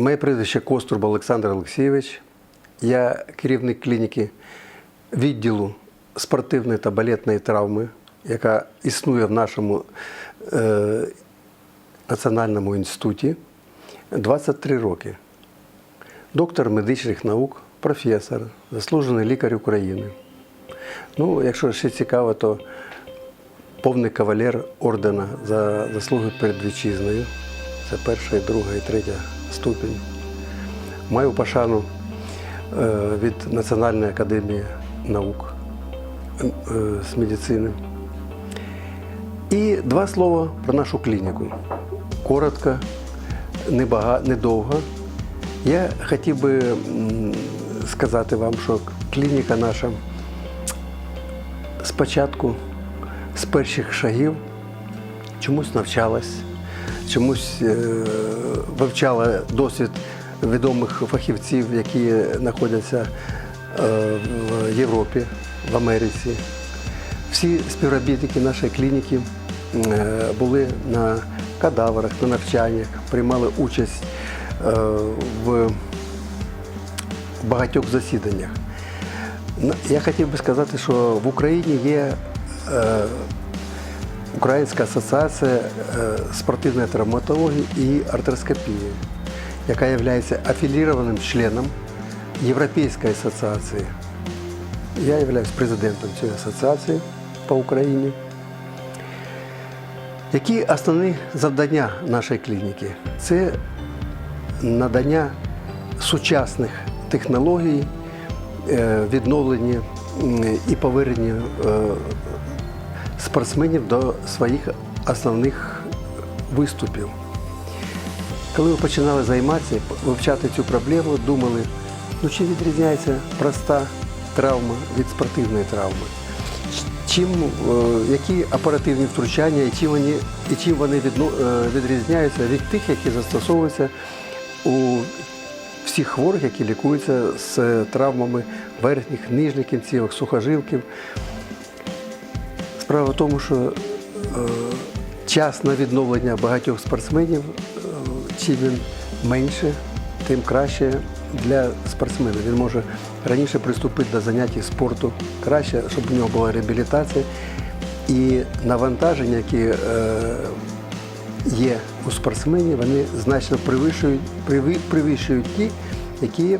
Моє прізвище Коструб Олександр Олексійович. Я керівник клініки відділу спортивної та балетної травми, яка існує в нашому е, національному інституті 23 роки. Доктор медичних наук, професор, заслужений лікар України. Ну, якщо ще цікаво, то повний кавалер ордена за заслуги перед вітчизною. Це перша, друга і третя ступінь. Маю пошану е, від Національної академії наук е, з медицини. І два слова про нашу клініку. Коротко, недовго. Я хотів би сказати вам, що клініка наша спочатку, з перших шагів, чомусь навчалась, чомусь е, вивчала досвід відомих фахівців, які знаходяться е, в Європі, в Америці. Всі співробітники нашої клініки е, були на кадаврах, на навчаннях, приймали участь в багатьох засіданнях. Я хотів би сказати, що в Україні є Українська асоціація е, спортивної травматології і артроскопії, яка є афілірованим членом Європейської асоціації. Я являюсь президентом цієї асоціації по Україні. Які основні завдання нашої клініки? Це надання сучасних технологій, е, відновлення і повернення е, спортсменів до своїх основних виступів. Коли ми починали займатися, вивчати цю проблему, думали, ну чи відрізняється проста травма від спортивної травми? Чим, е, які оперативні втручання і чим вони, і чим вони е, відрізняються від тих, які застосовуються у всіх хворих, які лікуються з травмами верхніх, нижніх кінцівок, сухожилків. Справа в тому, що е, час на відновлення багатьох спортсменів, е, чим він менше, тим краще для спортсмена. Він може раніше приступити до заняття спорту краще, щоб у нього була реабілітація. І навантаження, які е, є у спортсменів, вони значно перевищують, преви- перевищують ті, які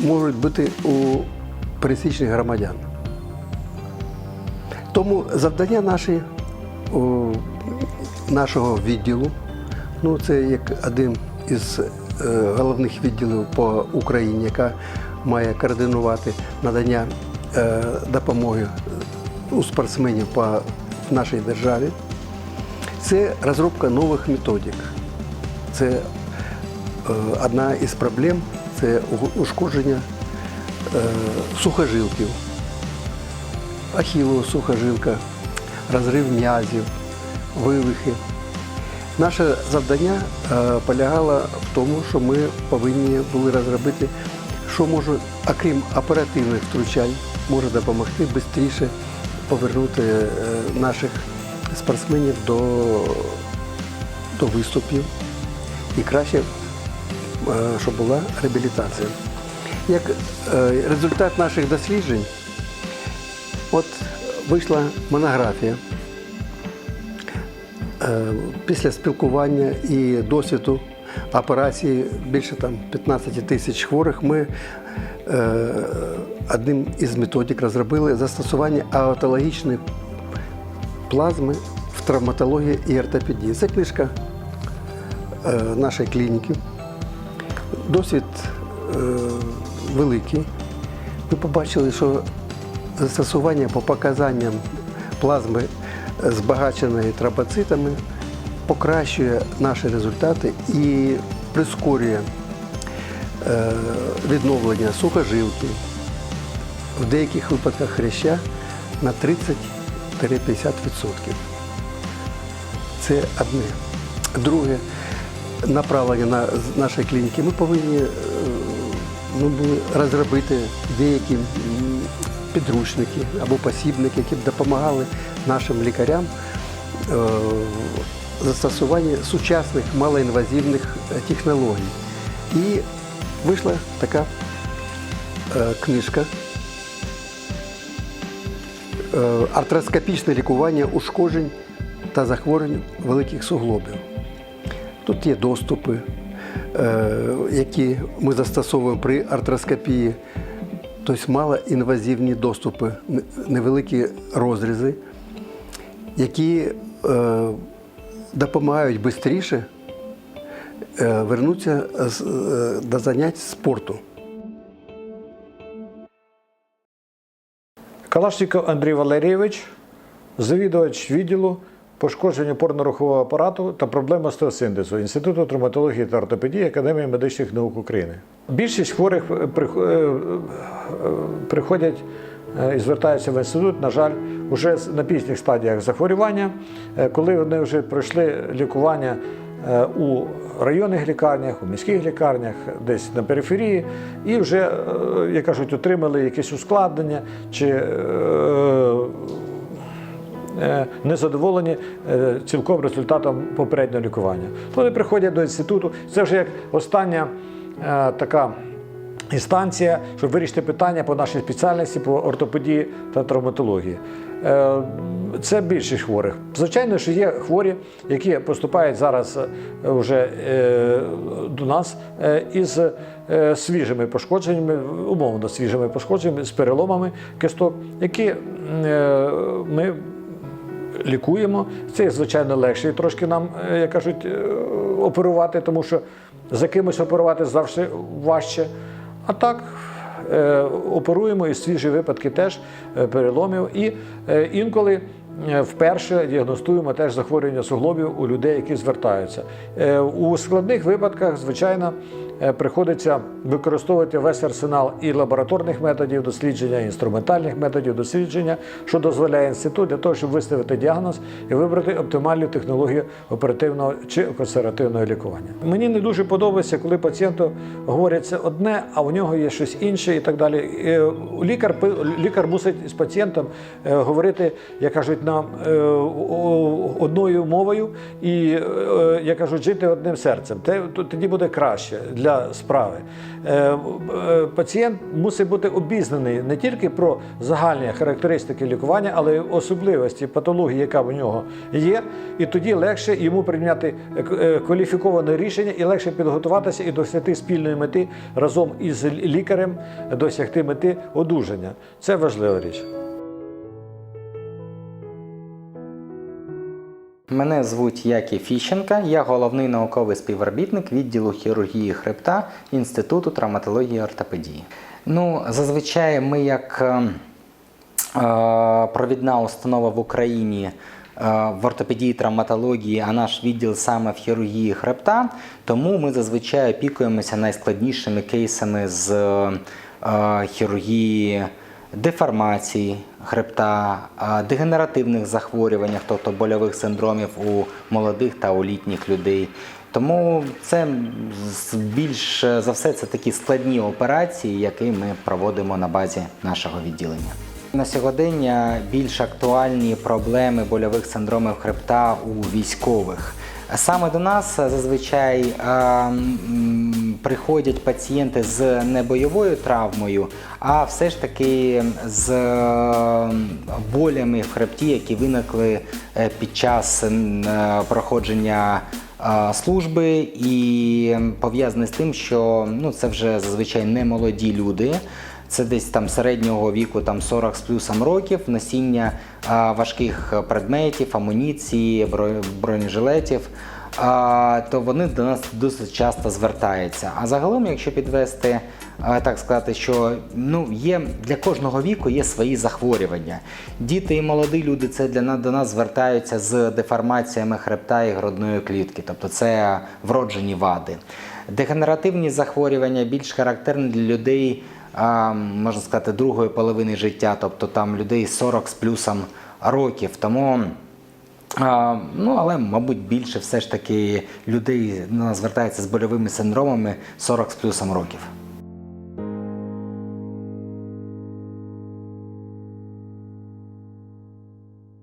можуть бути у пересічних громадян. Тому завдання наші, о, нашого відділу, ну це як один із е, головних відділів по Україні, яка має координувати надання е, допомоги у спортсменів по нашій державі. Це розробка нових методик. Це е, одна із проблем це ушкодження е, сухожилків. Ахілова сухожилка, розрив м'язів, вивихи. Наше завдання е, полягало в тому, що ми повинні були розробити, що може, окрім оперативних втручань, може допомогти швидше повернути е, наших спортсменів до, до виступів і краще, е, щоб була реабілітація. Як результат наших досліджень, От вийшла монографія. Е, Після спілкування і досвіду операції більше там 15 тисяч хворих ми е, одним із методик розробили застосування аутологічної плазми в травматології і ортопедії. Це книжка е, нашої клініки. Досвід великий. Ми побачили, що застосування по показанням плазми е, збагаченої тромбоцитами покращує наші результати і прискорює е, відновлення сухожилки, в деяких випадках хряща на 30-50%. Це одне. Друге направлення на нашої клініки. Ми повинні е, ну, розробити деякі підручники або посібники, які б допомагали нашим лікарям е, застосування сучасних малоінвазивних е, технологій. І вийшла така е, книжка артроскопічне лікування ушкоджень та захворювань великих суглобів. Тут є доступи, які ми застосовуємо при артроскопії, тобто малоінвазивні доступи, невеликі розрізи, які е, допомагають швидше е, вернутися е, до занять спорту. Калашніков Андрій Валерійович, завідувач відділу пошкодження опорно-рухового апарату та проблем остеосинтезу Інституту травматології та ортопедії Академії медичних наук України. Більшість хворих е, е, е, приходять і звертаються в інститут, на жаль, вже на пізніх стадіях захворювання, коли вони вже пройшли лікування у районних лікарнях, у міських лікарнях, десь на периферії, і вже, як кажуть, отримали якесь ускладнення чи е, е, незадоволені е, цілком результатом попереднього лікування. Вони приходять до інституту. Це вже як остання е, така інстанція, щоб вирішити питання по нашій спеціальності, по ортопедії та травматології. Це більшість хворих. Звичайно, що є хворі, які поступають зараз вже до нас із свіжими пошкодженнями, умовно свіжими пошкодженнями, з переломами кисток, які ми лікуємо. Це, звичайно, легше трошки нам, е, як кажуть, е, оперувати, тому що за кимось оперувати завжди важче. А так е, оперуємо і свіжі випадки теж переломів. І інколи вперше діагностуємо теж захворювання суглобів у людей, які звертаються. Е, У складних випадках, звичайно, е, приходиться використовувати весь арсенал і лабораторних методів дослідження, і інструментальних методів дослідження, що дозволяє інститут для того, щоб виставити діагноз і вибрати оптимальну технологію оперативного чи консервативного лікування. Мені не дуже подобається, коли пацієнту говорять одне, а у нього є щось інше і так далі. Е, Лікар, лікар мусить з пацієнтом е, говорити, як кажуть, нам е, одною мовою і, е, як кажуть, жити одним серцем. Тоді буде краще для справи. Е, Пацієнт мусить бути обізнаний не тільки про загальні характеристики лікування, але й особливості патології, яка в нього є, і тоді легше йому прийняти кваліфіковане рішення і легше підготуватися і досягти спільної мети разом із лікарем досягти мети одужання. Це важлива річ. Мене звуть Яків Фіщенка, я головний науковий співробітник відділу хірургії хребта Інституту травматології і ортопедії. Ну, зазвичай ми як е, е, провідна установа в Україні е, в ортопедії травматології, а наш відділ саме в хірургії хребта, тому ми зазвичай опікуємося найскладнішими кейсами з е, хірургії деформацій хребта, дегенеративних захворюваннях, тобто больових синдромів у молодих та у літніх людей. Тому це більш за все це такі складні операції, які ми проводимо на базі нашого відділення. На сьогодення більш актуальні проблеми больових синдромів хребта у військових. Саме до нас зазвичай е, приходять пацієнти з не бойовою травмою, а все ж таки з е, болями в хребті, які виникли е, під час проходження служби, і пов'язані з тим, що ну, це вже зазвичай не молоді люди. Це десь там середнього віку, там 40 з плюсом років, носіння важких предметів, амуніції, бро- бронежилетів. То вони до нас досить часто звертаються. А загалом, якщо підвести, так сказати, що ну, є для кожного віку є свої захворювання. Діти і молоді люди це для нас до нас звертаються з деформаціями хребта і грудної клітки, тобто це вроджені вади. Дегенеративні захворювання більш характерні для людей можна сказати, другої половини життя, тобто там людей 40 з плюсом років. Тому, ну, але, мабуть, більше все ж таки людей ну, звертається з больовими синдромами 40 з плюсом років.